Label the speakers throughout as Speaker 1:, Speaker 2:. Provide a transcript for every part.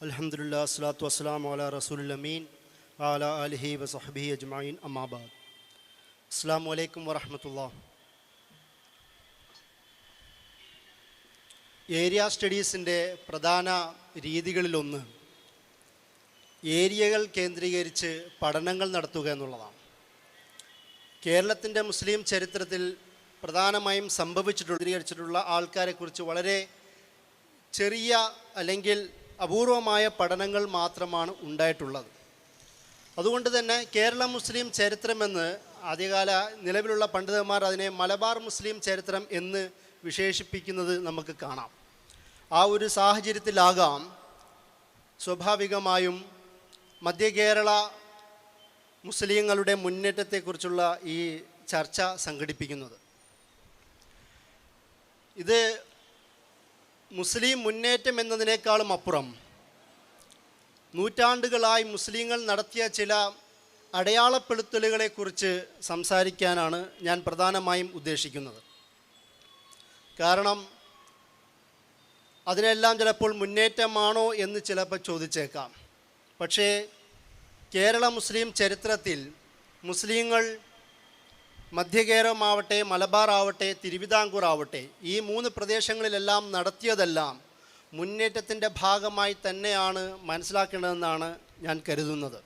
Speaker 1: അലഹമുല്ലാ സ്വലാത്തു വസ്സലാം അല റസൂലമീൻ അല അലഹി വസഹബി അജ്മായിൻ അമ്മാബാദ് അസ്സാം വലൈക്കും വറഹമത്തുള്ള ഏരിയ സ്റ്റഡീസിന്റെ പ്രധാന രീതികളിലൊന്ന് ഏരിയകൾ കേന്ദ്രീകരിച്ച് പഠനങ്ങൾ നടത്തുക എന്നുള്ളതാണ്. കേരളത്തിന്റെ മുസ്ലിം ചരിത്രത്തിൽ പ്രധാനമായും സംഭവിച്ചിട്ടുള്ള ആൾക്കാരെക്കുറിച്ച് വളരെ ചെറിയ അല്ലെങ്കിൽ അപൂർവമായ പഠനങ്ങൾ മാത്രമാണ് ഉണ്ടായിട്ടുള്ളത്. അതുകൊണ്ട് തന്നെ കേരള മുസ്ലിം ചരിത്രമെന്ന് ആദ്യകാല നിലവിലുള്ള പണ്ഡിതന്മാർ അതിനെ മലബാർ മുസ്ലിം ചരിത്രം എന്ന് വിശേഷിപ്പിക്കുന്നത് നമുക്ക് കാണാം. ആ ഒരു സാഹചര്യത്തിലാകാം സ്വാഭാവികമായും മധ്യ കേരള മുസ്ലിങ്ങളുടെ മുന്നേറ്റത്തെക്കുറിച്ചുള്ള ഈ ചർച്ച സംഘടിപ്പിക്കുന്നത്. ഇത് മുസ്ലിം മുന്നേറ്റം എന്നതിനേക്കാളും അപ്പുറം നൂറ്റാണ്ടുകളായി മുസ്ലിങ്ങൾ നടത്തിയ ചില അടയാളപ്പെടുത്തലുകളെക്കുറിച്ച് സംസാരിക്കാനാണ് ഞാൻ പ്രധാനമായും ഉദ്ദേശിക്കുന്നത്. കാരണം അതിനെല്ലാം ചിലപ്പോൾ മുന്നേറ്റമാണോ എന്ന് ചിലപ്പോൾ ചോദിച്ചേക്കാം. പക്ഷേ കേരള മുസ്ലിം ചരിത്രത്തിൽ മുസ്ലിങ്ങൾ മധ്യകേരളമാവട്ടെ മലബാർ ആവട്ടെ തിരുവിതാംകൂർ ആവട്ടെ ഈ മൂന്ന് പ്രദേശങ്ങളിലെല്ലാം നടത്തിയതെല്ലാം മുന്നേറ്റത്തിന്റെ ഭാഗമായി തന്നെയാണ് മനസ്സിലാക്കേണ്ടതെന്നാണ് ഞാൻ കരുതുന്നത്.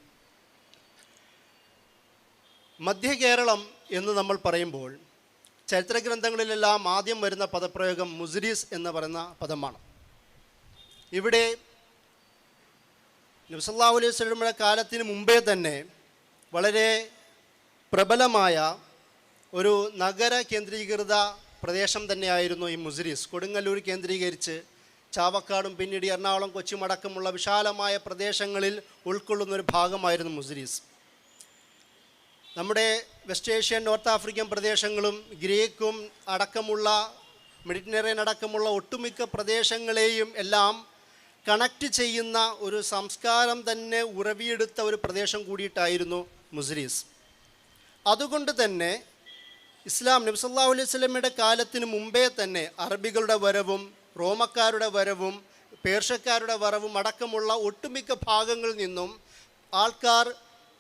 Speaker 1: മധ്യകേരളം എന്ന് നമ്മൾ പറയുമ്പോൾ ചരിത്രഗ്രന്ഥങ്ങളിലെല്ലാം ആദ്യം വരുന്ന പദപ്രയോഗം മുസ്രീസ് എന്ന് പറയുന്ന പദമാണ്. ഇവിടെ നബ്സല്ലാ അലൈഹി സ്വലമയുടെ കാലത്തിന് മുമ്പേ തന്നെ വളരെ പ്രബലമായ ഒരു നഗര കേന്ദ്രീകൃത പ്രദേശം തന്നെയായിരുന്നു ഈ മുസ്രീസ് കൊടുങ്ങല്ലൂർ കേന്ദ്രീകരിച്ച് ചാവക്കാടും പിന്നീട് എറണാകുളം കൊച്ചിയും അടക്കമുള്ള വിശാലമായ പ്രദേശങ്ങളിൽ ഉൾക്കൊള്ളുന്ന ഒരു ഭാഗമായിരുന്നു മുസ്രീസ് നമ്മുടെ വെസ്റ്റ് ഏഷ്യൻ നോർത്ത് ആഫ്രിക്കൻ പ്രദേശങ്ങളും ഗ്രീക്കും അടക്കമുള്ള മെഡിറ്ററേനിയൻ അടക്കമുള്ള ഒട്ടുമിക്ക പ്രദേശങ്ങളെയും എല്ലാം കണക്റ്റ് ചെയ്യുന്ന ഒരു സംസ്കാരം തന്നെ ഉറവിയെടുത്ത ഒരു പ്രദേശം കൂടിയിട്ടായിരുന്നു മുസ്രീസ് അതുകൊണ്ട് തന്നെ ഇസ്ലാം നബ്സല്ലാ അലൈഹി സ്വലമിയുടെ കാലത്തിന് മുമ്പേ തന്നെ അറബികളുടെ വരവും റോമക്കാരുടെ വരവും പേർഷ്യക്കാരുടെ വരവും അടക്കമുള്ള ഒട്ടുമിക്ക ഭാഗങ്ങളിൽ നിന്നും ആൾക്കാർ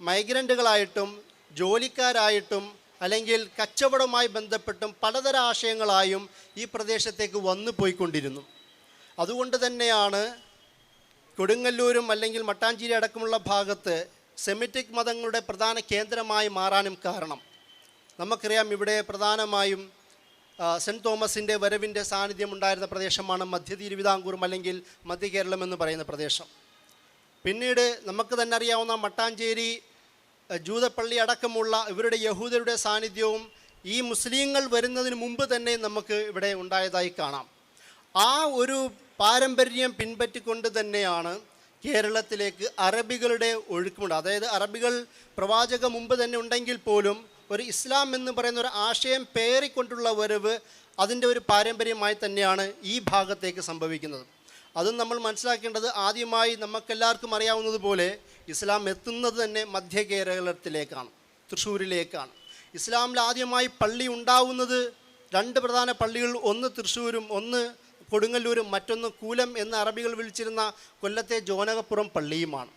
Speaker 1: മൈഗ്രന്റുകളായിട്ടും ജോലിക്കാരായിട്ടും അല്ലെങ്കിൽ കച്ചവടവുമായി ബന്ധപ്പെട്ടും പലതര ആശയങ്ങളായും ഈ പ്രദേശത്തേക്ക് വന്നു പോയിക്കൊണ്ടിരുന്നു. അതുകൊണ്ട് തന്നെയാണ് കൊടുങ്ങല്ലൂരും അല്ലെങ്കിൽ മട്ടാഞ്ചേരി അടക്കമുള്ള ഭാഗത്ത് സെമിറ്റിക് മതങ്ങളുടെ പ്രധാന കേന്ദ്രമായി മാറാനും കാരണം. നമുക്കറിയാം ഇവിടെ പ്രധാനമായും സെന്റ് തോമസിന്റെ വരവിന്റെ സാന്നിധ്യം ഉണ്ടായിരുന്ന പ്രദേശമാണ് മധ്യ തിരുവിതാംകൂറും അല്ലെങ്കിൽ മധ്യ കേരളം എന്ന് പറയുന്ന പ്രദേശം. പിന്നീട് നമുക്ക് തന്നെ അറിയാവുന്ന മട്ടാഞ്ചേരി ജൂതപ്പള്ളി അടക്കമുള്ള ഇവരുടെ യഹൂദരുടെ സാന്നിധ്യവും ഈ മുസ്ലിങ്ങൾ വരുന്നതിന് മുമ്പ് തന്നെ നമുക്ക് ഇവിടെ ഉണ്ടായതായി കാണാം. ആ ഒരു പാരമ്പര്യം പിൻപറ്റിക്കൊണ്ട് തന്നെയാണ് കേരളത്തിലേക്ക് അറബികളുടെ ഒഴുക്കുമുണ്ട്. അതായത് അറബികൾ പ്രവാചക മുമ്പ് തന്നെ ഉണ്ടെങ്കിൽ പോലും ഒരു ഇസ്ലാം എന്ന് പറയുന്ന ഒരു ആശയം പേറിക്കൊണ്ടുള്ള വരവ് അതിന്റെ ഒരു പാരമ്പര്യമായി തന്നെയാണ് ഈ ഭാഗത്തേക്ക് സംഭവിക്കുന്നത്. അതും നമ്മൾ മനസ്സിലാക്കേണ്ടത് ആദ്യമായി നമുക്കെല്ലാവർക്കും അറിയാവുന്നതുപോലെ ഇസ്ലാം എത്തുന്നത് തന്നെ മധ്യ കേരളത്തിലേക്കാണ് തൃശ്ശൂരിലേക്കാണ്. ഇസ്ലാമിൽ ആദ്യമായി പള്ളി ഉണ്ടാവുന്നത് രണ്ട് പ്രധാന പള്ളികൾ ഒന്ന് തൃശ്ശൂരും ഒന്ന് കൊടുങ്ങല്ലൂരും മറ്റൊന്ന് കൂലം എന്ന് അറബികൾ വിളിച്ചിരുന്ന കൊല്ലത്തെ ജോനകപ്പുറം പള്ളിയുമാണ്.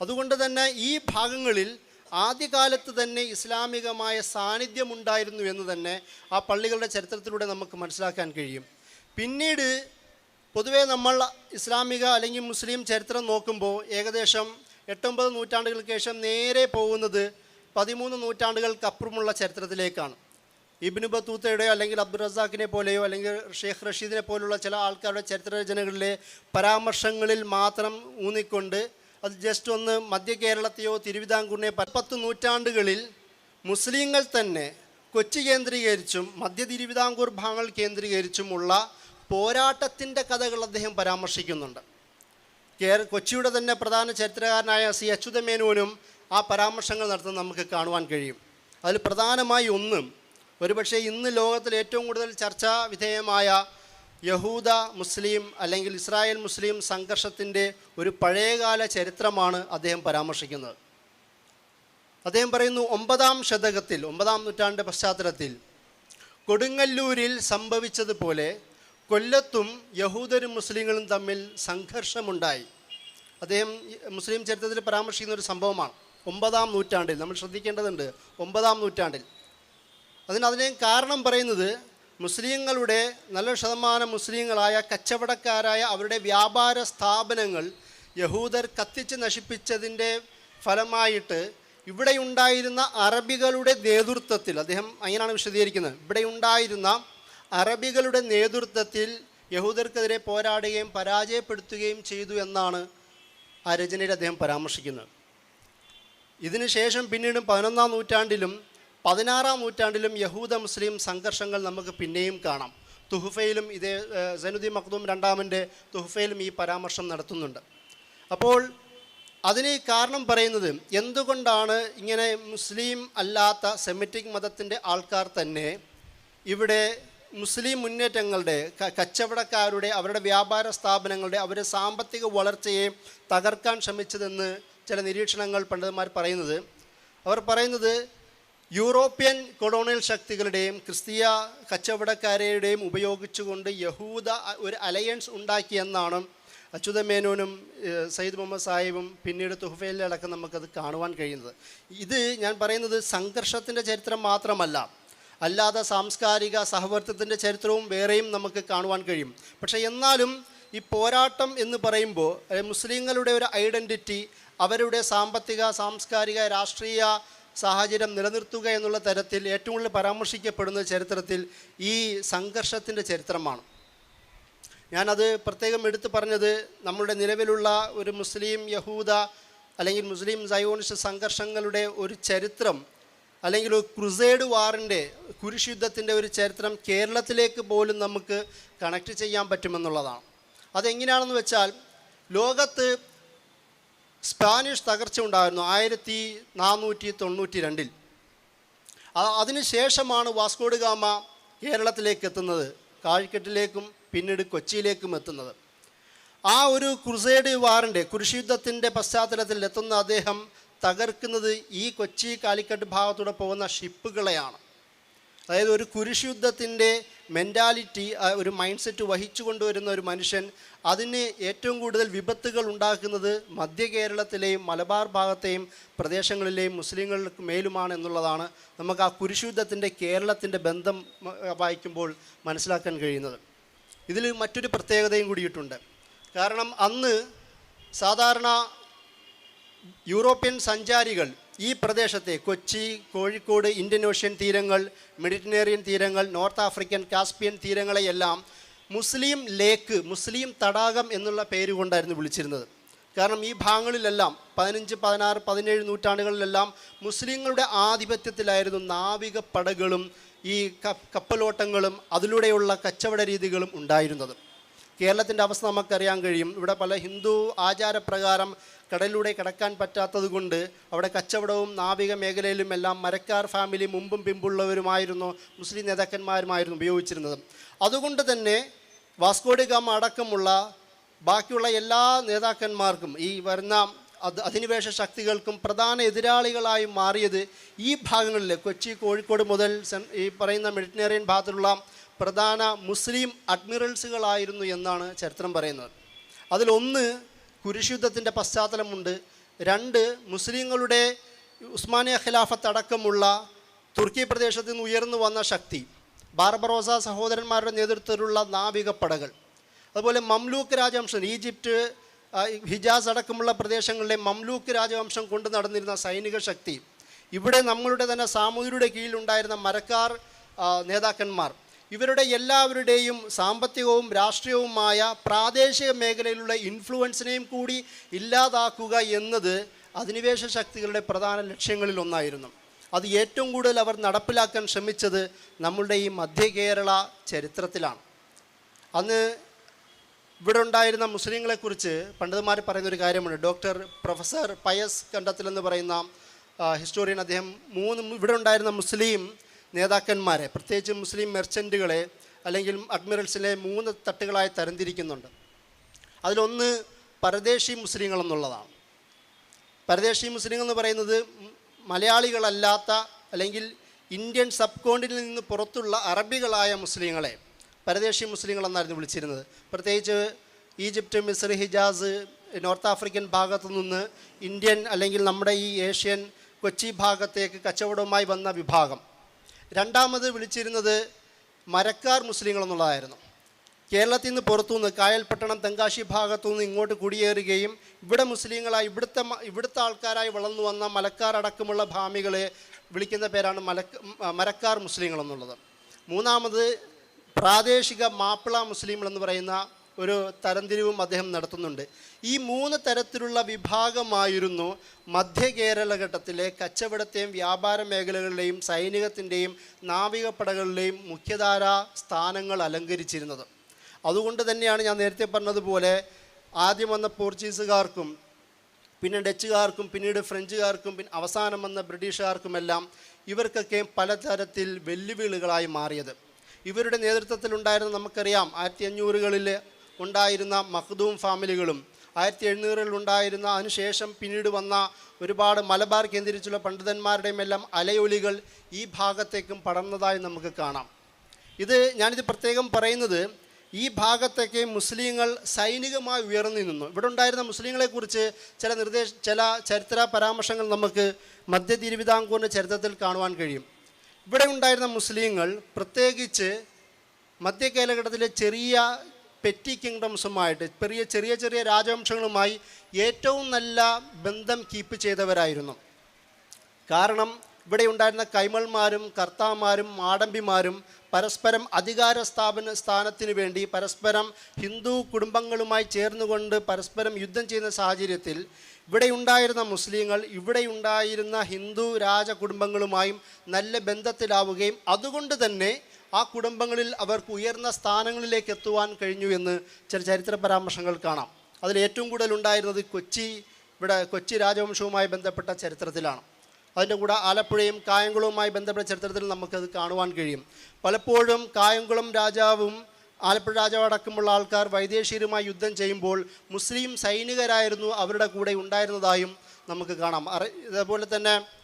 Speaker 1: അതുകൊണ്ട് തന്നെ ഈ ഭാഗങ്ങളിൽ ആദ്യകാലത്ത് തന്നെ ഇസ്ലാമികമായ സാന്നിധ്യമുണ്ടായിരുന്നു എന്ന് തന്നെ ആ പള്ളികളുടെ ചരിത്രത്തിലൂടെ നമുക്ക് മനസ്സിലാക്കാൻ കഴിയും. പിന്നീട് പൊതുവേ നമ്മൾ ഇസ്ലാമിക അല്ലെങ്കിൽ മുസ്ലിം ചരിത്രം നോക്കുമ്പോൾ ഏകദേശം എട്ടൊമ്പത് നൂറ്റാണ്ടുകൾക്ക് ശേഷം നേരെ പോകുന്നത് പതിമൂന്ന് നൂറ്റാണ്ടുകൾക്കപ്പുറമുള്ള ചരിത്രത്തിലേക്കാണ്. ഇബ്നു ബത്തൂത്തയുടെയോ അല്ലെങ്കിൽ അബ്ദുൾ റസാഖിനെ പോലെയോ അല്ലെങ്കിൽ ഷെയ്ഖ് റഷീദിനെ പോലുള്ള ചില ആൾക്കാരുടെ ചരിത്ര രചനകളിലെ പരാമർശങ്ങളിൽ മാത്രം ഊന്നിക്കൊണ്ട് അത് ജസ്റ്റ് ഒന്ന് മധ്യ കേരളത്തെയോ തിരുവിതാംകൂറിനെ പത്ത് നൂറ്റാണ്ടുകളിൽ മുസ്ലിങ്ങൾ തന്നെ കൊച്ചി കേന്ദ്രീകരിച്ചും മധ്യ തിരുവിതാംകൂർ ഭാഗങ്ങൾ കേന്ദ്രീകരിച്ചുമുള്ള പോരാട്ടത്തിന്റെ കഥകൾ അദ്ദേഹം പരാമർശിക്കുന്നുണ്ട്. കേര കൊച്ചിയുടെ തന്നെ പ്രധാന ചരിത്രകാരനായ സി അച്യുതമേനോനും ആ പരാമർശങ്ങൾ നടത്തുന്ന നമുക്ക് കാണുവാൻ കഴിയും. അതിൽ പ്രധാനമായി ഒന്നും ഒരുപക്ഷെ ഇന്ന് ലോകത്തിൽ ഏറ്റവും കൂടുതൽ ചർച്ചാ വിധേയമായ യഹൂദ മുസ്ലിം അല്ലെങ്കിൽ ഇസ്രായേൽ മുസ്ലിം സംഘർഷത്തിന്റെ ഒരു പഴയകാല ചരിത്രമാണ് അദ്ദേഹം പരാമർശിക്കുന്നത്. അദ്ദേഹം പറയുന്നു ഒമ്പതാം ശതകത്തിൽ ഒമ്പതാം നൂറ്റാണ്ട് പശ്ചാത്തലത്തിൽ കൊടുങ്ങല്ലൂരിൽ സംഭവിച്ചതുപോലെ കൊല്ലത്തും യഹൂദരും മുസ്ലിങ്ങളും തമ്മിൽ സംഘർഷമുണ്ടായി. അദ്ദേഹം മുസ്ലിം ചരിത്രത്തിൽ പരാമർശിക്കുന്ന ഒരു സംഭവമാണ്. ഒമ്പതാം നൂറ്റാണ്ടിൽ നമ്മൾ ശ്രദ്ധിക്കേണ്ടതുണ്ട് ഒമ്പതാം നൂറ്റാണ്ടിൽ. അതിന് അതിന് കാരണം പറയുന്നത് മുസ്ലിങ്ങളുടെ നല്ല ശതമാനം മുസ്ലിങ്ങളായ കച്ചവടക്കാരായ അവരുടെ വ്യാപാര സ്ഥാപനങ്ങൾ യഹൂദർ കത്തിച്ച് നശിപ്പിച്ചതിന്റെ ഫലമായിട്ട് ഇവിടെ ഉണ്ടായിരുന്ന അറബികളുടെ നേതൃത്വത്തിൽ അദ്ദേഹം അങ്ങനെയാണ് വിശദീകരിക്കുന്നത് ഇവിടെ ഉണ്ടായിരുന്ന അറബികളുടെ നേതൃത്വത്തിൽ യഹൂദർക്കെതിരെ പോരാടുകയും പരാജയപ്പെടുത്തുകയും ചെയ്തു എന്നാണ് ആ രചനയിൽ അദ്ദേഹം പരാമർശിക്കുന്നത്. ഇതിനുശേഷം പിന്നീട് പതിനൊന്നാം നൂറ്റാണ്ടിലും പതിനാറാം നൂറ്റാണ്ടിലും യഹൂദ മുസ്ലിം സംഘർഷങ്ങൾ നമുക്ക് പിന്നെയും കാണാം. തുഹുഫയിലും ഇതേ സൈനുദ്ദീൻ മഖ്ദൂം രണ്ടാമന്റെ തുഹുഫയിലും ഈ പരാമർശം നടത്തുന്നുണ്ട്. അപ്പോൾ അതിന് കാരണം പറയുന്നത് എന്തുകൊണ്ടാണ് ഇങ്ങനെ മുസ്ലിം അല്ലാത്ത സെമിറ്റിക് മതത്തിന്റെ ആൾക്കാർ തന്നെ ഇവിടെ മുസ്ലിം മുന്നേറ്റങ്ങളുടെ കച്ചവടക്കാരുടെ അവരുടെ വ്യാപാര സ്ഥാപനങ്ങളുടെ അവരുടെ സാമ്പത്തിക വളർച്ചയെ തകർക്കാൻ ശ്രമിച്ചതെന്ന് ചില നിരീക്ഷണങ്ങൾ പണ്ഡിതന്മാർ പറയുന്നത്. അവർ പറയുന്നത് യൂറോപ്യൻ കൊളോണിയൽ ശക്തികളുടെയും ക്രിസ്തീയ കച്ചവടക്കാരുടെയും ഉപയോഗിച്ചുകൊണ്ട് യഹൂദ ഒരു അലയൻസ് ഉണ്ടാക്കിയെന്നാണ് അച്യുതമേനോനും മേനോനും സയ്യിദ് മുഹമ്മദ് സാഹിബും പിന്നീട് തുഹഫയിലടക്കം നമുക്കത് കാണുവാൻ കഴിയുന്നത്. ഇത് ഞാൻ പറയുന്നത് സംഘർഷത്തിന്റെ ചരിത്രം മാത്രമല്ല അല്ലാതെ സാംസ്കാരിക സഹവർത്തത്തിന്റെ ചരിത്രവും വേറെയും നമുക്ക് കാണുവാൻ കഴിയും. പക്ഷേ എന്നാലും ഈ പോരാട്ടം എന്ന് പറയുമ്പോൾ മുസ്ലിങ്ങളുടെ ഒരു ഐഡന്റിറ്റി അവരുടെ സാമ്പത്തിക സാംസ്കാരിക രാഷ്ട്രീയ സാഹചര്യം നിലനിർത്തുക എന്നുള്ള തരത്തിൽ ഏറ്റവും കൂടുതൽ പരാമർശിക്കപ്പെടുന്ന ചരിത്രത്തിൽ ഈ സംഘർഷത്തിന്റെ ചരിത്രമാണ്. ഞാനത് പ്രത്യേകം എടുത്തു പറഞ്ഞത് നമ്മുടെ നിലവിലുള്ള ഒരു മുസ്ലിം യഹൂദ അല്ലെങ്കിൽ മുസ്ലിം സയോണിസ്റ്റ് സംഘർഷങ്ങളുടെ ഒരു ചരിത്രം അല്ലെങ്കിൽ ഒരു ക്രുസേഡ് വാറിന്റെ കുരിശുദ്ധത്തിന്റെ ഒരു ചരിത്രം കേരളത്തിലേക്ക് പോലും നമുക്ക് കണക്ട് ചെയ്യാൻ പറ്റുമെന്നുള്ളതാണ്. അതെങ്ങനെയാണെന്ന് വെച്ചാൽ ലോകത്ത് സ്പാനിഷ് തകർച്ച ഉണ്ടായിരുന്നു ആയിരത്തി നാനൂറ്റി തൊണ്ണൂറ്റി രണ്ടിൽ അതിനുശേഷമാണ് വാസ്കോഡ് ഗാമ കേരളത്തിലേക്ക് എത്തുന്നത് കാഴ്ക്കെട്ടിലേക്കും പിന്നീട് കൊച്ചിയിലേക്കും എത്തുന്നത്. ആ ഒരു ക്രുസൈഡ് വാറിന്റെ കുരിശുദ്ധത്തിന്റെ പശ്ചാത്തലത്തിൽ എത്തുന്ന അദ്ദേഹം തകർക്കുന്നത് ഈ കൊച്ചി കാലിക്കട്ട് ഭാഗത്തൂടെ പോകുന്ന ഷിപ്പുകളെയാണ്. അതായത് ഒരു കുരിശുദ്ധത്തിന്റെ മെന്റാലിറ്റി ഒരു മൈൻഡ് സെറ്റ് വഹിച്ചു കൊണ്ടുവരുന്ന ഒരു മനുഷ്യൻ അതിന് ഏറ്റവും കൂടുതൽ വിപത്തുകൾ ഉണ്ടാക്കുന്നത് മധ്യ കേരളത്തിലെയും മലബാർ ഭാഗത്തെയും പ്രദേശങ്ങളിലെയും മുസ്ലിങ്ങൾക്ക് മേലുമാണ് എന്നുള്ളതാണ് നമുക്ക് ആ കുരിശുദ്ധത്തിന്റെ കേരളത്തിന്റെ ബന്ധം വായിക്കുമ്പോൾ മനസ്സിലാക്കാൻ കഴിയുന്നത്. ഇതിൽ മറ്റൊരു പ്രത്യേകതയും കൂടിയിട്ടുണ്ട്. കാരണം അന്ന് സാധാരണ യൂറോപ്യൻ സഞ്ചാരികൾ ഈ പ്രദേശത്തെ കൊച്ചി കോഴിക്കോട് ഇന്ത്യൻ ഓഷ്യൻ തീരങ്ങൾ മെഡിറ്ററേനിയൻ തീരങ്ങൾ നോർത്ത് ആഫ്രിക്കൻ കാസ്പിയൻ തീരങ്ങളെയെല്ലാം മുസ്ലിം ലേക്ക് മുസ്ലിം തടാകം എന്നുള്ള പേര് കൊണ്ടായിരുന്നു വിളിച്ചിരുന്നത്. കാരണം ഈ ഭാഗങ്ങളിലെല്ലാം പതിനഞ്ച് പതിനാറ് പതിനേഴ് നൂറ്റാണ്ടുകളിലെല്ലാം മുസ്ലിങ്ങളുടെ ആധിപത്യത്തിലായിരുന്നു നാവിക പടകളും ഈ കപ്പലോട്ടങ്ങളും അതിലൂടെയുള്ള കച്ചവട രീതികളും ഉണ്ടായിരുന്നത്. കേരളത്തിന്റെ അവസ്ഥ നമുക്കറിയാൻ കഴിയും. ഇവിടെ പല ഹിന്ദു ആചാരപ്രകാരം കടലിലൂടെ കിടക്കാൻ പറ്റാത്തതുകൊണ്ട് അവിടെ കച്ചവടവും നാവിക മേഖലയിലും എല്ലാം മരക്കാർ ഫാമിലി മുമ്പും പിമ്പുള്ളവരുമായിരുന്നു മുസ്ലിം നേതാക്കന്മാരുമായിരുന്നു ഉപയോഗിച്ചിരുന്നത്. അതുകൊണ്ട് തന്നെ വാസ്കോഡി ഗാമ അടക്കമുള്ള ബാക്കിയുള്ള എല്ലാ നേതാക്കന്മാർക്കും ഈ വരുന്ന അത് അധിനിവേശ ശക്തികൾക്കും പ്രധാന എതിരാളികളായി മാറിയത് ഈ ഭാഗങ്ങളിൽ കൊച്ചി കോഴിക്കോട് മുതൽ ഈ പറയുന്ന മെഡിറ്ററേനിയൻ ഭാഗത്തുള്ള പ്രധാന മുസ്ലിം അഡ്മിറൽസുകളായിരുന്നു എന്നാണ് ചരിത്രം പറയുന്നത്. അതിലൊന്ന് കുരിശുദ്ധത്തിന്റെ പശ്ചാത്തലമുണ്ട്. രണ്ട് മുസ്ലിങ്ങളുടെ ഉസ്മാനിയ ഖിലാഫത്ത് അടക്കമുള്ള തുർക്കി പ്രദേശത്ത് നിന്ന് ഉയർന്നു വന്ന ശക്തി ബാർബറോസ സഹോദരന്മാരുടെ നേതൃത്വത്തിലുള്ള നാവികപ്പടകൾ. അതുപോലെ മംലൂക്ക് രാജവംശം ഈജിപ്റ്റ് ഹിജാസ് അടക്കമുള്ള പ്രദേശങ്ങളിലെ മംലൂക്ക് രാജവംശം കൊണ്ട് നടന്നിരുന്ന സൈനിക ശക്തി. ഇവിടെ നമ്മളുടെ തന്നെ സാമൂതിരിയുടെ കീഴിലുണ്ടായിരുന്ന മരക്കാർ നേതാക്കന്മാർ. ഇവരുടെ എല്ലാവരുടെയും സാമ്പത്തികവും രാഷ്ട്രീയവുമായ പ്രാദേശിക മേഖലയിലുള്ള ഇൻഫ്ലുവൻസിനെയും കൂടി ഇല്ലാതാക്കുക എന്നത് അധിനിവേശ ശക്തികളുടെ പ്രധാന ലക്ഷ്യങ്ങളിൽ ഒന്നായിരുന്നു. അത് ഏറ്റവും കൂടുതൽ അവർ നടപ്പിലാക്കാൻ ശ്രമിച്ചത് നമ്മളുടെ ഈ മധ്യ കേരള ചരിത്രത്തിലാണ്. അന്ന് ഇവിടെ ഉണ്ടായിരുന്ന മുസ്ലിങ്ങളെക്കുറിച്ച് പണ്ഡിതന്മാർ പറയുന്നൊരു കാര്യമുണ്ട്. ഡോക്ടർ പ്രൊഫസർ പയസ് കണ്ടത്തിൽ എന്ന് പറയുന്ന ഹിസ്റ്റോറിയൻ അദ്ദേഹം മൂന്ന് ഇവിടെ ഉണ്ടായിരുന്ന മുസ്ലിം നേതാക്കന്മാരെ പ്രത്യേകിച്ച് മുസ്ലിം മെർച്ചന്റുകളെ അല്ലെങ്കിൽ അഡ്മിറൽസിലെ മൂന്ന് തട്ടുകളായി തരംതിരിക്കുന്നുണ്ട്. അതിലൊന്ന് പരദേശി മുസ്ലിങ്ങൾ എന്നുള്ളതാണ്. പരദേശി മുസ്ലിങ്ങൾ എന്ന് പറയുന്നത് മലയാളികളല്ലാത്ത അല്ലെങ്കിൽ ഇന്ത്യൻ സബ് കോണ്ടിനിൽ നിന്ന് പുറത്തുള്ള അറബികളായ മുസ്ലിങ്ങളെ പരദേശി മുസ്ലിങ്ങൾ എന്നായിരുന്നു വിളിച്ചിരുന്നത്. പ്രത്യേകിച്ച് Egypt Misr Hijaz north African ഭാഗത്തു നിന്ന് ഇന്ത്യൻ അല്ലെങ്കിൽ നമ്മുടെ ഈ ഏഷ്യൻ കൊച്ചി ഭാഗത്തേക്ക് കച്ചവടവുമായി വന്ന വിഭാഗം. രണ്ടാമത് വിളിച്ചിരുന്നത് മരക്കാർ മുസ്ലിങ്ങൾ എന്നുള്ളതായിരുന്നു. കേരളത്തിൽ നിന്ന് പുറത്തുനിന്ന് കായൽപട്ടണം തെങ്കാശി ഭാഗത്തുനിന്ന് ഇങ്ങോട്ട് കുടിയേറുകയും ഇവിടെ മുസ്ലിങ്ങളായി ഇവിടുത്തെ ഇവിടുത്തെ ആൾക്കാരായി വളർന്നു വന്ന മലക്കാർ അടക്കമുള്ള ഭാമികളെ വിളിക്കുന്ന പേരാണ് മലക്ക മരക്കാർ മുസ്ലിങ്ങൾ എന്നുള്ളത്. മൂന്നാമത് പ്രാദേശിക മാപ്പിള മുസ്ലിങ്ങൾ എന്ന് പറയുന്ന ഒരു തരംതിരിവും അദ്ദേഹം നടത്തുന്നുണ്ട്. ഈ മൂന്ന് തരത്തിലുള്ള വിഭാഗമായിരുന്നു മധ്യ കേരളഘട്ടത്തിലെ കച്ചവടത്തെയും വ്യാപാര മേഖലകളിലെയും സൈനികത്തിന്റെയും നാവികപ്പടകളിലെയും മുഖ്യധാര സ്ഥാനങ്ങൾ അലങ്കരിച്ചിരുന്നത്. അതുകൊണ്ട് തന്നെയാണ് ഞാൻ നേരത്തെ പറഞ്ഞതുപോലെ ആദ്യം വന്ന പോർച്ചുഗീസുകാർക്കും പിന്നെ ഡച്ചുകാർക്കും പിന്നീട് ഫ്രഞ്ചുകാർക്കും പിന്നെ അവസാനം വന്ന ബ്രിട്ടീഷുകാർക്കുമെല്ലാം ഇവർക്കൊക്കെ പലതരത്തിൽ വെല്ലുവിളികളായി മാറിയത്. ഇവരുടെ നേതൃത്വത്തിലുണ്ടായിരുന്ന നമുക്കറിയാം ആയിരത്തി അഞ്ഞൂറുകളിൽ ഉണ്ടായിരുന്ന മഖ്ദൂം ഫാമിലികളും ആയിരത്തി എഴുന്നൂറിൽ ഉണ്ടായിരുന്ന അതിനുശേഷം പിന്നീട് വന്ന ഒരുപാട് മലബാർ കേന്ദ്രിച്ചുള്ള പണ്ഡിതന്മാരുടെയും എല്ലാം അലയൊലികൾ ഈ ഭാഗത്തേക്കും പടർന്നതായി നമുക്ക് കാണാം. ഇത് ഞാനിത് പ്രത്യേകം പറയുന്നത് ഈ ഭാഗത്തേക്ക് മുസ്ലിങ്ങൾ സൈനികമായി ഉയർന്നു നിന്നു. ഇവിടെ ഉണ്ടായിരുന്ന മുസ്ലിങ്ങളെക്കുറിച്ച് ചില നിർദ്ദേശ ചില ചരിത്ര പരാമർശങ്ങൾ നമുക്ക് മധ്യ തിരുവിതാംകൂറിന്റെ ചരിത്രത്തിൽ കാണുവാൻ കഴിയും. ഇവിടെ ഉണ്ടായിരുന്ന മുസ്ലിങ്ങൾ പ്രത്യേകിച്ച് മധ്യ കാലഘട്ടത്തിലെ ചെറിയ പെറ്റി കിങ്ഡംസുമായിട്ട് ചെറിയ ചെറിയ ചെറിയ രാജവംശങ്ങളുമായി ഏറ്റവും നല്ല ബന്ധം കീപ്പ് ചെയ്തവരായിരുന്നു. കാരണം ഇവിടെ ഉണ്ടായിരുന്ന കൈമൾമാരും കർത്താമാരും ആഡംബിമാരും പരസ്പരം അധികാര സ്ഥാപന സ്ഥാനത്തിന് വേണ്ടി പരസ്പരം ഹിന്ദു കുടുംബങ്ങളുമായി ചേർന്നുകൊണ്ട് പരസ്പരം യുദ്ധം ചെയ്യുന്ന സാഹചര്യത്തിൽ ഇവിടെ ഉണ്ടായിരുന്ന മുസ്ലിങ്ങൾ ഇവിടെ ഉണ്ടായിരുന്ന ഹിന്ദു രാജകുടുംബങ്ങളുമായും നല്ല ബന്ധത്തിലാവുകയും അതുകൊണ്ട് തന്നെ ആ കുടുംബങ്ങളിൽ അവർക്ക് ഉയർന്ന സ്ഥാനങ്ങളിലേക്ക് എത്തുവാൻ കഴിഞ്ഞു എന്ന് ചില ചരിത്ര പരാമർശങ്ങൾ കാണാം. അതിൽ ഏറ്റവും കൂടുതൽ ഉണ്ടായിരുന്നത് കൊച്ചി ഇവിടെ കൊച്ചി രാജവംശവുമായി ബന്ധപ്പെട്ട ചരിത്രത്തിലാണ്. അതിന്റെ കൂടെ ആലപ്പുഴയും കായംകുളവുമായി ബന്ധപ്പെട്ട ചരിത്രത്തിൽ നമുക്കത് കാണുവാൻ കഴിയും. പലപ്പോഴും കായംകുളം രാജാവും ആലപ്പുഴ രാജാവ് അടക്കമുള്ള ആൾക്കാർ വൈദേശീയരുമായി യുദ്ധം ചെയ്യുമ്പോൾ മുസ്ലിം സൈനികരായിരുന്നു അവരുടെ കൂടെ ഉണ്ടായിരുന്നതായും നമുക്ക് കാണാം. ഇതേപോലെ തന്നെ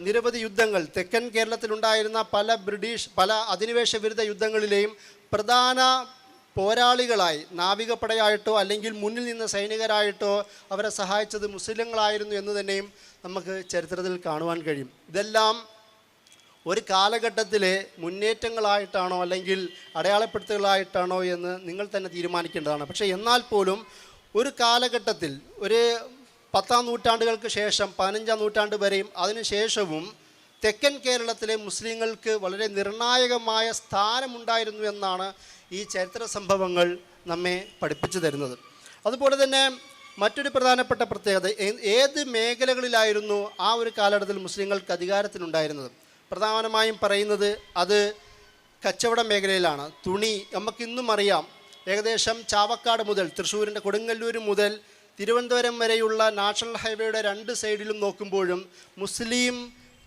Speaker 1: നിരവധി യുദ്ധങ്ങൾ. തെക്കൻ കേരളത്തിലുണ്ടായിരുന്ന പല ബ്രിട്ടീഷ് പല അധിനിവേശ വിരുദ്ധ യുദ്ധങ്ങളിലെയും പ്രധാന പോരാളികളായി നാവികപ്പടയായിട്ടോ അല്ലെങ്കിൽ മുന്നിൽ നിന്ന സൈനികരായിട്ടോ അവരെ സഹായിച്ചത് മുസ്ലിങ്ങളായിരുന്നു എന്ന് തന്നെയും നമുക്ക് ചരിത്രത്തിൽ കാണുവാൻ കഴിയും. ഇതെല്ലാം ഒരു കാലഘട്ടത്തിലെ മുന്നേറ്റങ്ങളായിട്ടാണോ അല്ലെങ്കിൽ അടയാളപ്പെടുത്തലുകളായിട്ടാണോ എന്ന് നിങ്ങൾ തന്നെ തീരുമാനിക്കേണ്ടതാണ്. പക്ഷേ എന്നാൽ പോലും ഒരു കാലഘട്ടത്തിൽ ഒരു പത്താം നൂറ്റാണ്ടുകൾക്ക് ശേഷം പതിനഞ്ചാം നൂറ്റാണ്ട് വരെയും അതിനുശേഷവും തെക്കൻ കേരളത്തിലെ മുസ്ലിങ്ങൾക്ക് വളരെ നിർണായകമായ സ്ഥാനമുണ്ടായിരുന്നു എന്നാണ് ഈ ചരിത്ര സംഭവങ്ങൾ നമ്മെ പഠിപ്പിച്ചു തരുന്നത്. അതുപോലെ തന്നെ മറ്റൊരു പ്രധാനപ്പെട്ട പ്രത്യേകത ഏത് മേഖലകളിലായിരുന്നു ആ ഒരു കാലഘട്ടത്തിൽ മുസ്ലിങ്ങൾക്ക് അധികാരത്തിലുണ്ടായിരുന്നത്? പ്രധാനമായും പറയുന്നത് അത് കച്ചവട മേഖലയിലാണ്. തുണി നമുക്കിന്നും അറിയാം ഏകദേശം ചാവക്കാട് മുതൽ തൃശ്ശൂരിന്റെ കൊടുങ്ങല്ലൂർ മുതൽ തിരുവനന്തപുരം വരെയുള്ള നാഷണൽ ഹൈവേയുടെ രണ്ട് സൈഡിലും നോക്കുമ്പോഴും മുസ്ലിം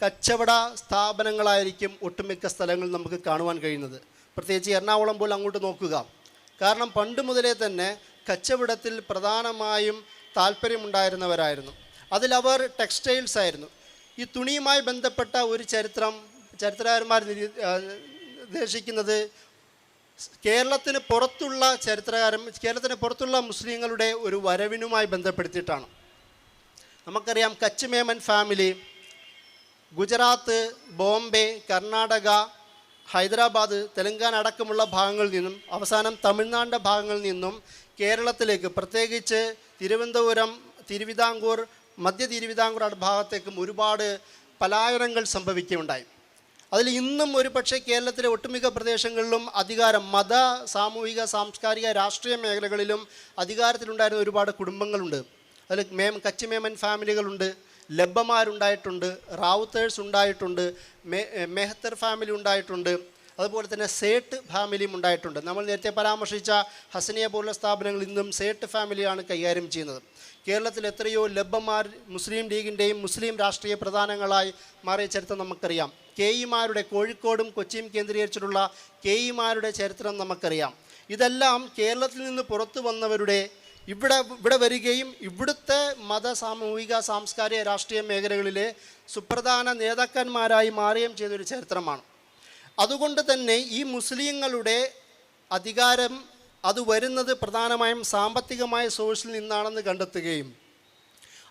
Speaker 1: കച്ചവട സ്ഥാപനങ്ങളായിരിക്കും ഒട്ടുമിക്ക സ്ഥലങ്ങൾ നമുക്ക് കാണുവാൻ കഴിയുന്നത്. പ്രത്യേകിച്ച് എറണാകുളം പോലും അങ്ങോട്ട് നോക്കുക. കാരണം പണ്ട് മുതലേ തന്നെ കച്ചവടത്തിൽ പ്രധാനമായും താല്പര്യമുണ്ടായിരുന്നവരായിരുന്നു. അതിലവർ ടെക്സ്റ്റൈൽസ് ആയിരുന്നു. ഈ തുണിയുമായി ബന്ധപ്പെട്ട ഒരു ചരിത്രം ചരിത്രകാരന്മാർ നിർദ്ദേശിക്കുന്നത് കേരളത്തിന് പുറത്തുള്ള ചരിത്രകാരൻ കേരളത്തിന് പുറത്തുള്ള മുസ്ലിങ്ങളുടെ ഒരു വരവിനുമായി ബന്ധപ്പെടുത്തിയിട്ടാണ്. നമുക്കറിയാം കച്ച് മേമൻ ഫാമിലി ഗുജറാത്ത് ബോംബെ കർണാടക ഹൈദരാബാദ് തെലങ്കാന അടക്കമുള്ള ഭാഗങ്ങളിൽ നിന്നും അവസാനം തമിഴ്നാടിന്റെ ഭാഗങ്ങളിൽ നിന്നും കേരളത്തിലേക്ക് പ്രത്യേകിച്ച് തിരുവനന്തപുരം തിരുവിതാംകൂർ മധ്യ തിരുവിതാംകൂർ ഭാഗത്തേക്കും ഒരുപാട് പലായനങ്ങൾ സംഭവിക്കുകയുണ്ടായി. അതിൽ ഇന്നും ഒരു പക്ഷേ കേരളത്തിലെ ഒട്ടുമിക്ക പ്രദേശങ്ങളിലും അധികാരം മത സാമൂഹിക സാംസ്കാരിക രാഷ്ട്രീയ മേഖലകളിലും അധികാരത്തിലുണ്ടായിരുന്ന ഒരുപാട് കുടുംബങ്ങളുണ്ട്. അതിൽ മേം കച്ചിമേമൻ ഫാമിലികളുണ്ട് ലബ്ബമാരുണ്ടായിട്ടുണ്ട് റാവുത്തേഴ്സ് ഉണ്ടായിട്ടുണ്ട് മെ മെഹത്തർ ഫാമിലി ഉണ്ടായിട്ടുണ്ട് അതുപോലെ തന്നെ സേട്ട് ഫാമിലിയും ഉണ്ടായിട്ടുണ്ട്. നമ്മൾ നേരത്തെ പരാമർശിച്ച ഹസനിയ പോലുള്ള സ്ഥാപനങ്ങൾ ഇന്നും സേട്ട് ഫാമിലിയാണ് കൈകാര്യം ചെയ്യുന്നത്. കേരളത്തിൽ എത്രയോ ലബ്ബന്മാർ മുസ്ലിം ലീഗിന്റെയും മുസ്ലിം രാഷ്ട്രീയ പ്രധാനങ്ങളായി മാറിയ ചരിത്രം നമുക്കറിയാം. കെ ഇമാരുടെ കോഴിക്കോടും കൊച്ചിയും കേന്ദ്രീകരിച്ചിട്ടുള്ള കെ ഇമാരുടെ ചരിത്രം നമുക്കറിയാം. ഇതെല്ലാം കേരളത്തിൽ നിന്ന് പുറത്തു വന്നവരുടെ ഇവിടെ ഇവിടെ വരികയും ഇവിടുത്തെ മത സാമൂഹിക സാംസ്കാരിക രാഷ്ട്രീയ മേഖലകളിലെ സുപ്രധാന നേതാക്കന്മാരായി മാറുകയും ചെയ്തൊരു ചരിത്രമാണ്. അതുകൊണ്ട് തന്നെ ഈ മുസ്ലിങ്ങളുടെ അധികാരം അത് വരുന്നത് പ്രധാനമായും സാമ്പത്തികമായ സോഴ്സിൽ നിന്നാണെന്ന് കണ്ടെത്തുകയും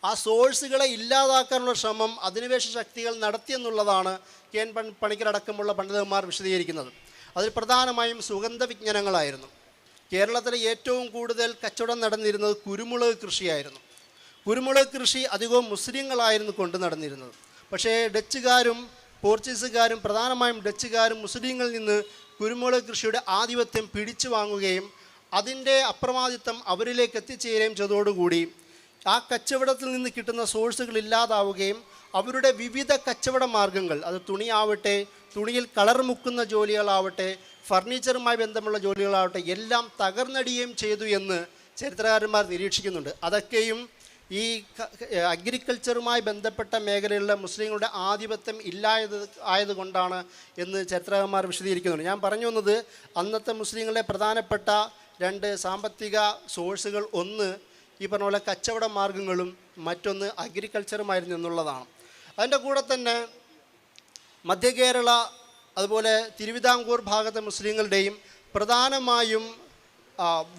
Speaker 1: ആ സോഴ്സുകളെ ഇല്ലാതാക്കാനുള്ള ശ്രമം അധിനിവേശ ശക്തികൾ നടത്തിയെന്നുള്ളതാണ് കെ എൻ പണിക്കരടക്കമുള്ള പണ്ഡിതന്മാർ വിശദീകരിക്കുന്നത്. അതിൽ പ്രധാനമായും സുഗന്ധ വിജ്ഞാനങ്ങളായിരുന്നു. കേരളത്തിലെ ഏറ്റവും കൂടുതൽ കച്ചവടം നടന്നിരുന്നത് കുരുമുളക് കൃഷിയായിരുന്നു. കുരുമുളക് കൃഷി അധികവും മുസ്ലിങ്ങളായിരുന്നു കൊണ്ട് നടന്നിരുന്നത്. പക്ഷേ ഡച്ചുകാരും പോർച്ചുഗീസുകാരും പ്രധാനമായും ഡച്ചുകാരും മുസ്ലിങ്ങളിൽ നിന്ന് കുരുമുളക് കൃഷിയുടെ ആധിപത്യം പിടിച്ചു വാങ്ങുകയും അതിന്റെ അപ്രമാദിത്വം അവരിലേക്ക് എത്തിച്ചേരുകയും ചെയ്തതോടുകൂടി ആ കച്ചവടത്തിൽ നിന്ന് കിട്ടുന്ന സോഴ്സുകൾ ഇല്ലാതാവുകയും അവരുടെ വിവിധ കച്ചവട മാർഗങ്ങൾ അത് തുണിയാവട്ടെ തുണിയിൽ കളർ മുക്കുന്ന ജോലികളാവട്ടെ ഫർണിച്ചറുമായി ബന്ധമുള്ള ജോലികളാവട്ടെ എല്ലാം തകർന്നടിയുകയും ചെയ്തു എന്ന് ചരിത്രകാരന്മാർ നിരീക്ഷിക്കുന്നുണ്ട്. അതൊക്കെയും ഈ അഗ്രികൾച്ചറുമായി ബന്ധപ്പെട്ട മേഖലകളിലെ മുസ്ലിങ്ങളുടെ ആധിപത്യം ഇല്ലായത് ആയതുകൊണ്ടാണ് എന്ന് ചരിത്രകാരന്മാർ വിശദീകരിക്കുന്നുണ്ട്. ഞാൻ പറഞ്ഞു വന്നത് അന്നത്തെ മുസ്ലിങ്ങളുടെ പ്രധാനപ്പെട്ട രണ്ട് സാമ്പത്തിക സോഴ്സുകൾ ഒന്ന് ഈ പറഞ്ഞ പോലെ കച്ചവട മാർഗങ്ങളും മറ്റൊന്ന് അഗ്രികൾച്ചറുമായിരുന്നു എന്നുള്ളതാണ്. അതിന്റെ കൂടെ തന്നെ മധ്യ കേരള അതുപോലെ തിരുവിതാംകൂർ ഭാഗത്തെ മുസ്ലിങ്ങളുടെയും പ്രധാനമായും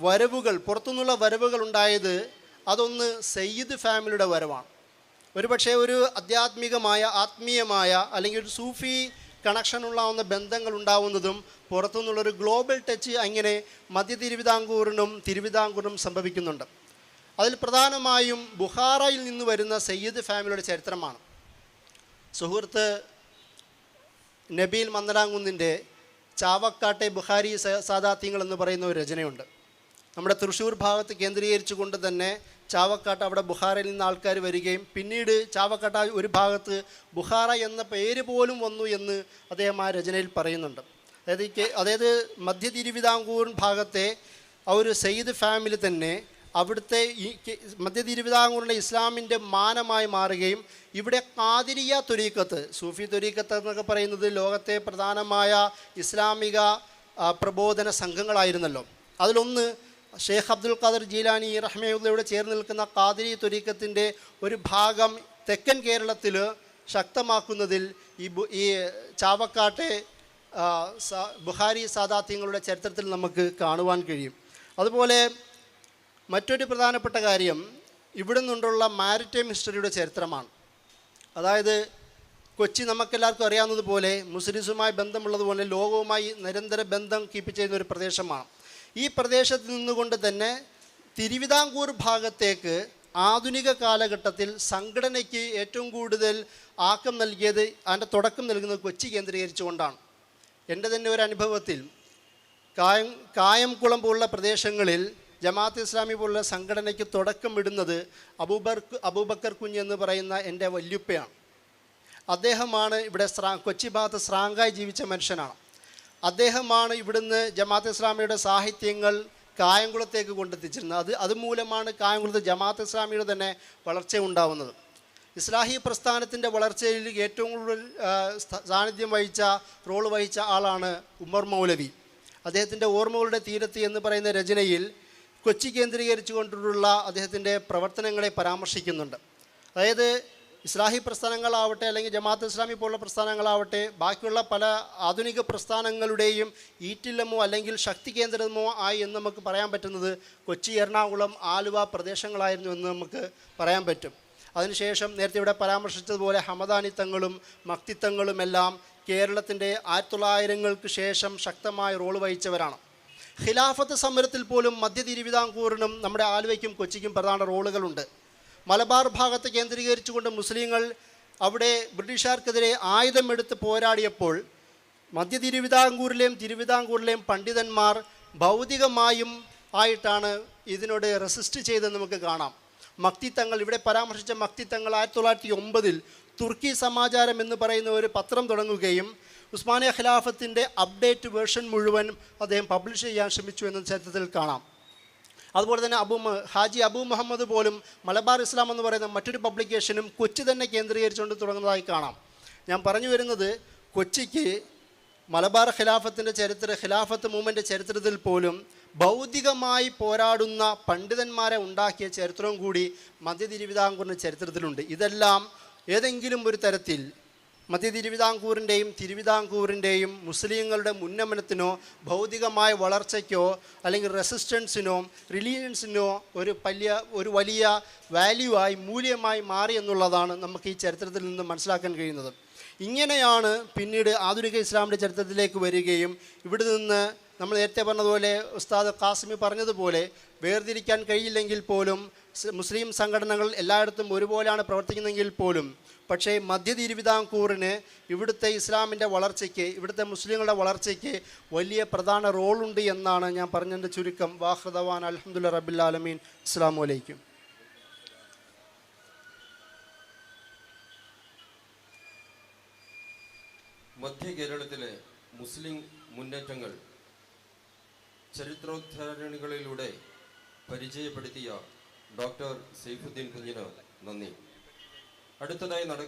Speaker 1: വരവുകൾ പുറത്തുനിന്നുള്ള വരവുകൾ ഉണ്ടായത് അതൊന്ന് സയ്യിദ് ഫാമിലിയുടെ വരവാണ്. ഒരുപക്ഷെ ഒരു ആധ്യാത്മികമായ ആത്മീയമായ അല്ലെങ്കിൽ ഒരു സൂഫി കണക്ഷൻ ഉണ്ടാവുന്ന ബന്ധങ്ങൾ ഉണ്ടാവുന്നതും പുറത്തുനിന്നുള്ളൊരു ഗ്ലോബൽ ടച്ച് അങ്ങനെ മധ്യ തിരുവിതാംകൂറിനും തിരുവിതാംകൂറിനും സംഭവിക്കുന്നുണ്ട്. അതിൽ പ്രധാനമായും ബുഹാറയിൽ നിന്ന് വരുന്ന സയ്യിദ് ഫാമിലിയുടെ ചരിത്രമാണ്. സുഹൃത്ത് നബീൽ മന്ദലാങ്കുന്നിന്റെ ചാവക്കാട്ടെ ബുഹാരി സാദാത്യങ്ങൾ എന്ന് പറയുന്ന ഒരു രചനയുണ്ട്. നമ്മുടെ തൃശ്ശൂർ ഭാഗത്ത് കേന്ദ്രീകരിച്ചുകൊണ്ട് തന്നെ ചാവക്കാട്ട് അവിടെ ബുഹാറയിൽ നിന്ന് ആൾക്കാർ വരികയും പിന്നീട് ചാവക്കാട്ട ഒരു ഭാഗത്ത് ബുഹാറ എന്ന പേര് പോലും വന്നു എന്ന് അദ്ദേഹം ആ രചനയിൽ പറയുന്നുണ്ട്. അതായത് അതായത് മധ്യ തിരുവിതാംകൂർ ഭാഗത്തെ ആ ഒരു സയ്യിദ് ഫാമിലി തന്നെ അവിടുത്തെ ഈ മധ്യ തിരുവിതാംകൂറിലെ ഇസ്ലാമിന്റെ മാനമായി മാറുകയും ഇവിടെ കാതിരിയ തൊരീക്കത്ത് സൂഫി തൊരീക്കത്ത് എന്നൊക്കെ പറയുന്നത് ലോകത്തെ പ്രധാനമായ ഇസ്ലാമിക പ്രബോധന സംഘങ്ങളായിരുന്നല്ലോ. അതിലൊന്ന് ഷേഖ് അബ്ദുൽ ഖാദർ ജീലാനി റഹ്മയുള്ളയോട് ചേർന്ന് നിൽക്കുന്ന കാതിരി തുരീക്കത്തിന്റെ ഒരു ഭാഗം തെക്കൻ കേരളത്തിൽ ശക്തമാക്കുന്നതിൽ ഈ ഈ ചാവക്കാട്ടെ ബുഹാരി സാദാത്യങ്ങളുടെ ചരിത്രത്തിൽ നമുക്ക് കാണുവാൻ കഴിയും. അതുപോലെ മറ്റൊരു പ്രധാനപ്പെട്ട കാര്യം ഇവിടെ നിന്നുള്ള മാരിറ്റൈം ഹിസ്റ്ററിയുടെ ചരിത്രമാണ്. അതായത് കൊച്ചി നമുക്കെല്ലാവർക്കും അറിയാവുന്നതുപോലെ മുസ്ലിംസുമായി ബന്ധമുള്ളതുപോലെ ലോകവുമായി നിരന്തര ബന്ധം കീപ്പ് ചെയ്യുന്ന ഒരു പ്രദേശമാണ്. ഈ പ്രദേശത്ത് നിന്നുകൊണ്ട് തന്നെ തിരുവിതാംകൂർ ഭാഗത്തേക്ക് ആധുനിക കാലഘട്ടത്തിൽ സംഘടനയ്ക്ക് ഏറ്റവും കൂടുതൽ ആക്കം നൽകിയത് അതിന്റെ തുടക്കം നൽകുന്നത് കൊച്ചി കേന്ദ്രീകരിച്ചുകൊണ്ടാണ്. എന്റെ തന്നെ ഒരു അനുഭവത്തിൽ കായം കായംകുളം പോലുള്ള പ്രദേശങ്ങളിൽ ജമാഅത്ത് ഇസ്ലാമി പോലുള്ള സംഘടനയ്ക്ക് തുടക്കം ഇടുന്നത് അബൂബർ അബൂബക്കർ കുഞ്ഞ് എന്ന് പറയുന്ന എന്റെ വല്യുപ്പയാണ്. അദ്ദേഹമാണ് ഇവിടെ കൊച്ചി ഭാഗത്ത് സ്രാങ്കായി ജീവിച്ച മനുഷ്യനാണ്. അദ്ദേഹമാണ് ഇവിടുന്ന് ജമാഅത്ത് ഇസ്ലാമിയുടെ സാഹിത്യങ്ങൾ കായംകുളത്തേക്ക് കൊണ്ടെത്തിച്ചിരുന്നത്. അത് അതുമൂലമാണ് കായംകുളത്ത് ജമാഅത്ത് ഇസ്ലാമിയുടെ തന്നെ വളർച്ച ഉണ്ടാവുന്നത്. ഇസ്ലാഹി പ്രസ്ഥാനത്തിന്റെ വളർച്ചയിൽ ഏറ്റവും കൂടുതൽ സാന്നിധ്യം വഹിച്ച റോൾ വഹിച്ച ആളാണ് ഉമർ മൗലവി. അദ്ദേഹത്തിന്റെ ഓർമ്മകളുടെ തീരത്ത് എന്ന് പറയുന്ന രചനയിൽ കൊച്ചി കേന്ദ്രീകരിച്ചു കൊണ്ടുള്ള അദ്ദേഹത്തിന്റെ പ്രവർത്തനങ്ങളെ പരാമർശിക്കുന്നുണ്ട്. അതായത് ഇസ്ലാഹി പ്രസ്ഥാനങ്ങളാവട്ടെ അല്ലെങ്കിൽ ജമാഅത്ത് ഇസ്ലാമി പോലുള്ള പ്രസ്ഥാനങ്ങളാവട്ടെ ബാക്കിയുള്ള പല ആധുനിക പ്രസ്ഥാനങ്ങളുടെയും ഈറ്റില്ലമോ അല്ലെങ്കിൽ ശക്തി കേന്ദ്രമോ ആയി എന്ന് നമുക്ക് പറയാൻ പറ്റുന്നത് കൊച്ചി എറണാകുളം ആലുവ പ്രദേശങ്ങളായിരുന്നു എന്ന് നമുക്ക് പറയാൻ പറ്റും. അതിനുശേഷം നേരത്തെ ഇവിടെ പരാമർശിച്ചതുപോലെ ഹമദാനിത്തങ്ങളും മക്തിത്തങ്ങളും എല്ലാം കേരളത്തിന്റെ ആയിരത്തി തൊള്ളായിരങ്ങൾക്ക് ശേഷം ശക്തമായ റോൾ വഹിച്ചവരാണ്. ഖിലാഫത്ത് സമരത്തിൽ പോലും മധ്യ തിരുവിതാംകൂറിനും നമ്മുടെ ആലുവയ്ക്കും കൊച്ചിക്കും പ്രധാന റോളുകളുണ്ട് മലബാർ ഭാഗത്ത് കേന്ദ്രീകരിച്ചുകൊണ്ട് മുസ്ലിങ്ങൾ അവിടെ ബ്രിട്ടീഷുകാർക്കെതിരെ ആയുധമെടുത്ത് പോരാടിയപ്പോൾ മധ്യ തിരുവിതാംകൂറിലെയും തിരുവിതാംകൂറിലെയും പണ്ഡിതന്മാർ ഭൗതികമായും ആയിട്ടാണ് ഇതിനോട് റെസിസ്റ്റ് ചെയ്തെന്ന് നമുക്ക് കാണാം. മക്തിത്തങ്ങൾ ഇവിടെ പരാമർശിച്ച മക്തിത്തങ്ങൾ ആയിരത്തി തൊള്ളായിരത്തി ഒമ്പതിൽ തുർക്കി സമാചാരം എന്ന് പറയുന്ന ഒരു പത്രം തുടങ്ങുകയും ഉസ്മാനിയ ഖിലാഫത്തിന്റെ അപ്ഡേറ്റ് വേർഷൻ മുഴുവൻ അദ്ദേഹം പബ്ലിഷ് ചെയ്യാൻ ശ്രമിച്ചു എന്ന ചരിത്രത്തിൽ കാണാം. അതുപോലെ തന്നെ അബു ഹാജി അബു മുഹമ്മദ് പോലും മലബാർ ഇസ്ലാം എന്ന് പറയുന്ന മറ്റൊരു പബ്ലിക്കേഷനും കൊച്ചി തന്നെ കേന്ദ്രീകരിച്ചുകൊണ്ട് തുടങ്ങുന്നതായി കാണാം. ഞാൻ പറഞ്ഞു വരുന്നത് കൊച്ചിക്ക് മലബാർ ഖിലാഫത്തിന്റെ ചരിത്ര ഖിലാഫത്ത് മൂവ്മെന്റ് ചരിത്രത്തിൽ പോലും ഭൗതികമായി പോരാടുന്ന പണ്ഡിതന്മാരെ ഉണ്ടാക്കിയ ചരിത്രവും കൂടി മധ്യ തിരുവിതാംകൂറിന്റെ ചരിത്രത്തിലുണ്ട്. ഇതെല്ലാം ഏതെങ്കിലും ഒരു തരത്തിൽ മധ്യ തിരുവിതാംകൂറിന്റെയും തിരുവിതാംകൂറിന്റെയും മുസ്ലിങ്ങളുടെ ഉന്നമനത്തിനോ ഭൗതികമായ വളർച്ചയ്ക്കോ അല്ലെങ്കിൽ റെസിസ്റ്റൻസിനോ റിലീജിയൻസിനോ ഒരു വലിയ ഒരു വലിയ വാല്യൂ ആയി മൂല്യമായി മാറി എന്നുള്ളതാണ് നമുക്ക് ഈ ചരിത്രത്തിൽ നിന്ന് മനസ്സിലാക്കാൻ കഴിയുന്നത്. ഇങ്ങനെയാണ് പിന്നീട് ആധുനിക ഇസ്ലാമിന്റെ ചരിത്രത്തിലേക്ക് വരികയും ഇവിടെ നിന്ന് നമ്മൾ നേരത്തെ പറഞ്ഞതുപോലെ ഉസ്താദ് കാസിമി പറഞ്ഞതുപോലെ വേർതിരിക്കാൻ കഴിയില്ലെങ്കിൽ പോലും മുസ്ലിം സംഘടനകൾ എല്ലായിടത്തും ഒരുപോലെയാണ് പ്രവർത്തിക്കുന്നതെങ്കിൽ പോലും പക്ഷേ മധ്യ തിരുവിതാംകൂറിന് ഇവിടുത്തെ ഇസ്ലാമിന്റെ വളർച്ചയ്ക്ക് ഇവിടുത്തെ മുസ്ലിങ്ങളുടെ വളർച്ചയ്ക്ക് വലിയ പ്രധാന റോളുണ്ട് എന്നാണ് ഞാൻ പറഞ്ഞതിന്റെ ചുരുക്കം. വാഹൃദവാൻ അലഹമുല്ല റബില്ലാലമീൻ അസ്സാം വലൈക്കും
Speaker 2: മധ്യ കേരളത്തിലെ മുസ്ലിം മുന്നേറ്റങ്ങൾ ചരിത്രോദ്ധാരണികളിലൂടെ പരിചയപ്പെടുത്തിയ ഡോക്ടർ സൈഫുദ്ദീൻ കുഞ്ഞിന് നന്ദി. അടുത്തതായി നട